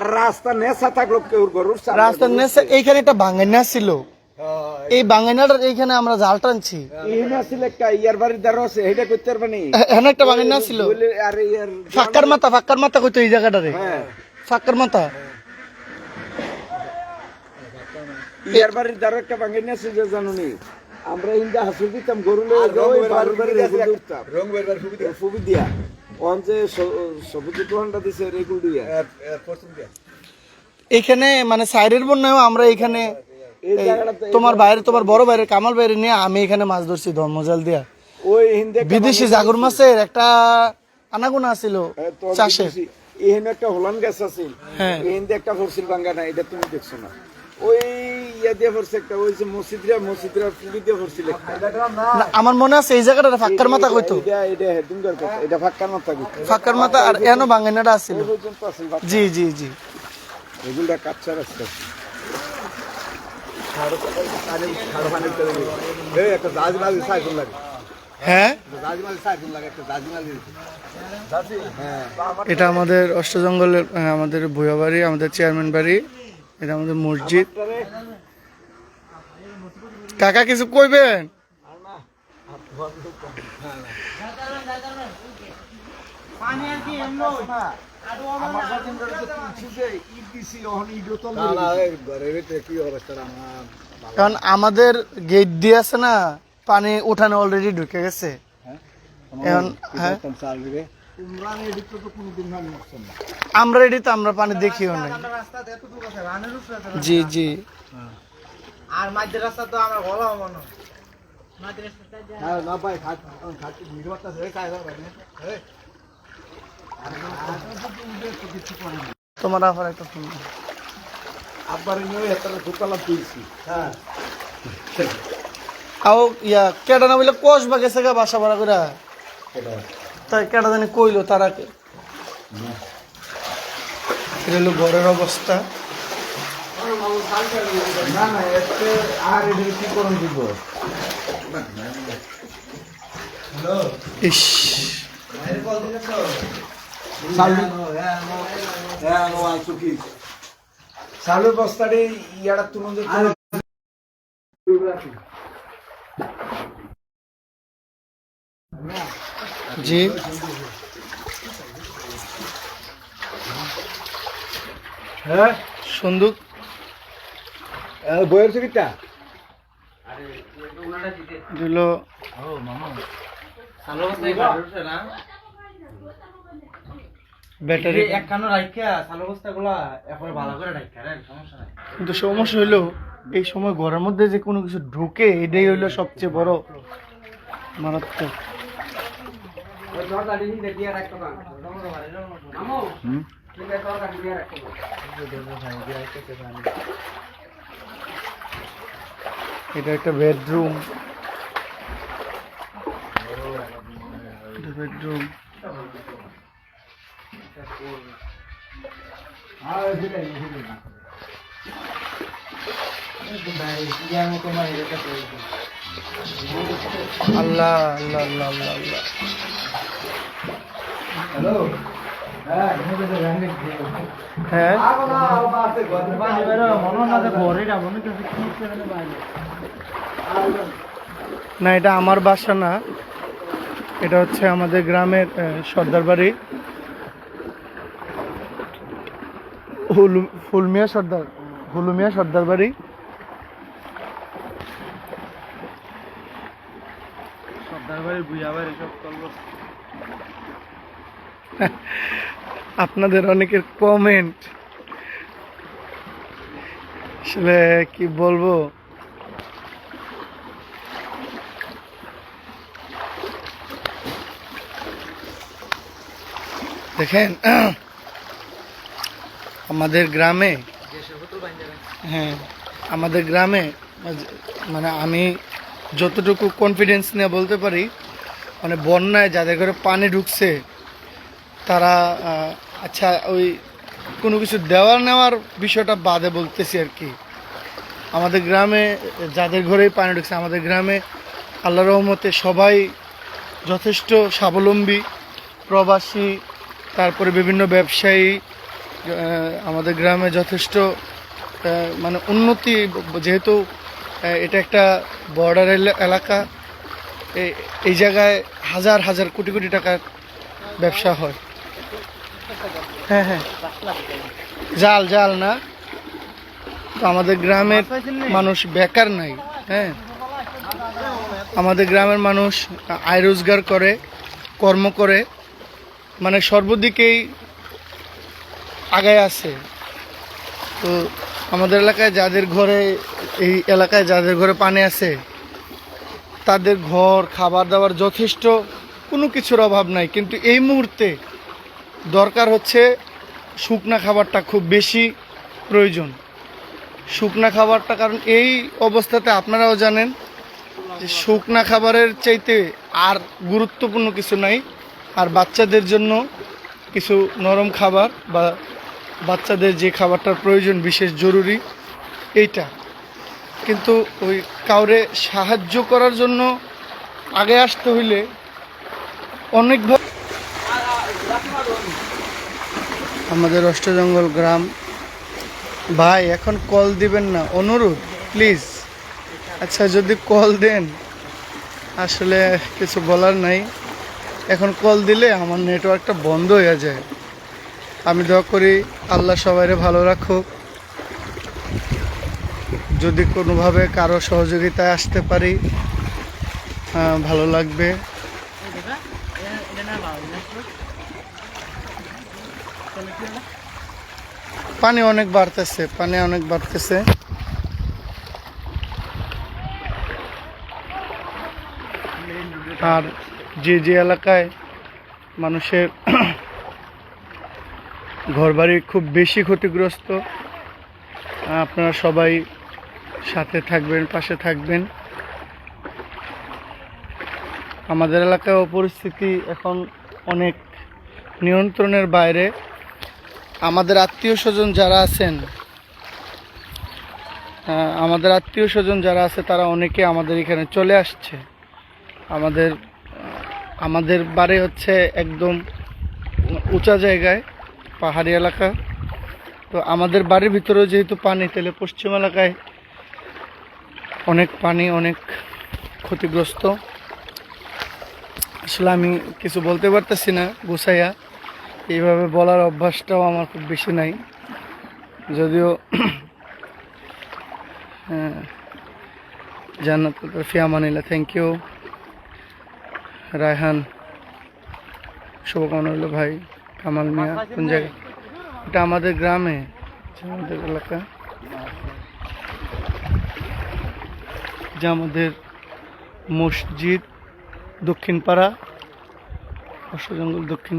আর রাস্তা নেশা থাকল কেউ গরুর সামনে রাস্তার এইখানে একটা বাঙ্গাইনা ছিল। এই বাঙ্গাইনাটার এইখানে আমরা জাল টানছি। ইহিনা ছিল একটা ইয়ার বাড়ির দ্বারা আছে এটা করতে পারবে নি? এখানে একটা বাঙ্গাইনা ছিল। আর ইয়ার ফাক্কার মাথা ফাক্কার মাথা কইতো এই জায়গাটারে। হ্যাঁ। ফাক্কার মাথা। ইয়ার বাড়ির দ্বারা একটা ভাঙে নিয়ে যে জানো আমরা ইন্দা হাসু দিতাম গরু লয়ে যাই বাড়ির বাড়ি রং বেরবার সুবিধা? ফুবি দিয়া যে সবুজ দিছে রেগুল দিয়া? পশ্চিম এইখানে মানে সাইডের বন্যায় আমরা এখানে তোমার বাইরে তোমার বড় বাইরে কামাল বাইরে নিয়ে আমি এখানে মাছ ধরছি ধর্মজাল দিয়া। ওই হিন্দে বিদেশি জাগর মাছের একটা আনাগোনা ছিল চাষে এখানে একটা হোলান গাছ আছে। হ্যাঁ। এখানে একটা ফরসিল ভাঙ্গা না এটা তুমি দেখছ না। ওই ইয়া দিয়ে ফরছে একটা ওই যে মসজিদরা মসজিদরা ফুবি দিয়ে ফরছিল না, আমার মনে আছে এই জায়গাটা ফাক্কার মাথা কইতো। এটা এটা হেডিঙ্গার কথা এটা ফাক্কার মাথা কইতো। ফাক্কার মাথা আর এনো বাঙ্গাইনাটা আছিল আছে জি জি জি। এগুলা কাচ্চা রাস্তা। হ্যাঁ? হ্যাঁ। এটা আমাদের অষ্টজঙ্গলের আমাদের ভুয়া বাড়ি আমাদের চেয়ারম্যান বাড়ি এটা আমাদের মসজিদ। কাকা কিছু কইবেন? না না কারণ আমাদের গেট দিয়ে আছে না, পানি উঠানে অলরেডি ঢুকে গেছে। এখন হ্যাঁ? না না আমরা রেডি তো, আমরা পানি দেখিও নাই। জি জি। আর মাঝের রাস্তা তো আমার গলা মনে হ্যাঁ তোমার আবার একটা ফোন। আব্বার দোতলা হ্যাঁ। আও ইয়া কেডা না বলে কোষ বা গেছে গা বাসা ভাড়া করে তাই কেডা জানি কইলো তারা কে- এটা হলো ঘরের অবস্থা। না না এতে আর এদের কি করুন দিব ইস। হ্যাঁ সালু বস্তারে তুলুন জি। হ্যাঁ? সন্দুক। বইয়ের সুবিধা দিল। ব্যাটারি কিন্তু সমস্যা হইল এই সময় ঘরের মধ্যে যে কোনো কিছু ঢুকে এটাই হইল সবচেয়ে বড় মারাত্মক। এটা একটা বেডরুম। বেডরুম আল্লাহ আল্লাহ আল্লাহ আল্লাহ। আল্লাহ হ্যাঁ না এটা আমার বাসা না। এটা হচ্ছে আমাদের গ্রামের সর্দার বাড়ি। ফুলমিয়া সর্দার হুলুমিয়া সর্দার বাড়ি। আপনাদের অনেকের কমেন্ট আসলে কি বলব? দেখেন, আমাদের গ্রামে হ্যাঁ আমাদের গ্রামে মানে আমি যতটুকু কনফিডেন্স নিয়ে বলতে পারি মানে বন্যায় যাদের ঘরে পানি ঢুকছে, তারা আচ্ছা ওই কোনো কিছু দেওয়ার নেওয়ার বিষয়টা বাদে বলতেছি আর কি। আমাদের গ্রামে, যাদের ঘরেই পানি ঢুকছে, আমাদের গ্রামে আল্লাহ রহমতে সবাই যথেষ্ট স্বাবলম্বী, প্রবাসী, তারপরে বিভিন্ন ব্যবসায়ী আমাদের গ্রামে যথেষ্ট মানে উন্নতি, যেহেতু এটা একটা বর্ডার এলাকা এই জায়গায় হাজার হাজার কোটি কোটি টাকার ব্যবসা হয়। হ্যাঁ হ্যাঁ। জাল জাল না। তো আমাদের গ্রামের মানুষ বেকার নাই হ্যাঁ। আমাদের গ্রামের মানুষ আয় রোজগার করে, কর্ম করে মানে সর্বদিকেই আগায় আছে। তো আমাদের এলাকায় যাদের ঘরে, এই এলাকায় যাদের ঘরে পানি আছে, তাদের ঘর, খাবার দাবার যথেষ্ট, কোনো কিছুর অভাব নাই। কিন্তু এই মুহূর্তে দরকার হচ্ছে শুকনা খাবারটা খুব বেশি প্রয়োজন। শুকনা খাবারটা, কারণ এই অবস্থাতে আপনারাও জানেন যে শুকনা খাবারের চাইতে আর গুরুত্বপূর্ণ কিছু নাই। আর বাচ্চাদের জন্য কিছু নরম খাবার বা বাচ্চাদের যে খাবারটার প্রয়োজন বিশেষ জরুরি, এইটা। কিন্তু ওই কাউরে সাহায্য করার জন্য আগে আসতে হইলে অনেকভাবে আমাদের অষ্টজঙ্গল গ্রাম ভাই এখন কল দিবেন না অনুরোধ প্লিজ আচ্ছা যদি কল দেন আসলে কিছু বলার নাই এখন কল দিলে আমার নেটওয়ার্কটা বন্ধ হয়ে যায় আমি দোয়া করি আল্লাহ সবাইরে ভালো রাখুক যদি কোনোভাবে কারও সহযোগিতায় আসতে পারি ভালো লাগবে পানি অনেক বাড়তেছে, পানি অনেক বাড়তেছে। আর যে যে এলাকায় মানুষের ঘরবাড়ি খুব বেশি ক্ষতিগ্রস্ত, আপনারা সবাই সাথে থাকবেন, পাশে থাকবেন। আমাদের এলাকায় পরিস্থিতি এখন অনেক নিয়ন্ত্রণের বাইরে। আমাদের আত্মীয় স্বজন যারা আছেন আমাদের আত্মীয় স্বজন যারা আছে, তারা অনেকে আমাদের এখানে চলে আসছে। আমাদের আমাদের বাড়ি হচ্ছে একদম উঁচা জায়গায়, পাহাড়ি এলাকা। তো আমাদের বাড়ির ভিতরেও যেহেতু পানি, তাহলে পশ্চিম এলাকায় অনেক পানি অনেক ক্ষতিগ্রস্ত। আসলে আমি কিছু বলতে পারতেছি না, গুছাইয়া। এইভাবে বলার অভ্যাসটাও আমার খুব বেশি নাই। যদিও হ্যাঁ, জান্নাত ফিয়ামানিলা থ্যাংক ইউ রায়হান শুভকামনা হলো ভাই কামাল মিয়া কোন জায়গায়? এটা আমাদের গ্রামে আমাদের এলাকা। যে আমাদের মসজিদ দক্ষিণ পাড়া অশ্বজঙ্গল দক্ষিণ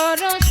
Oh, don't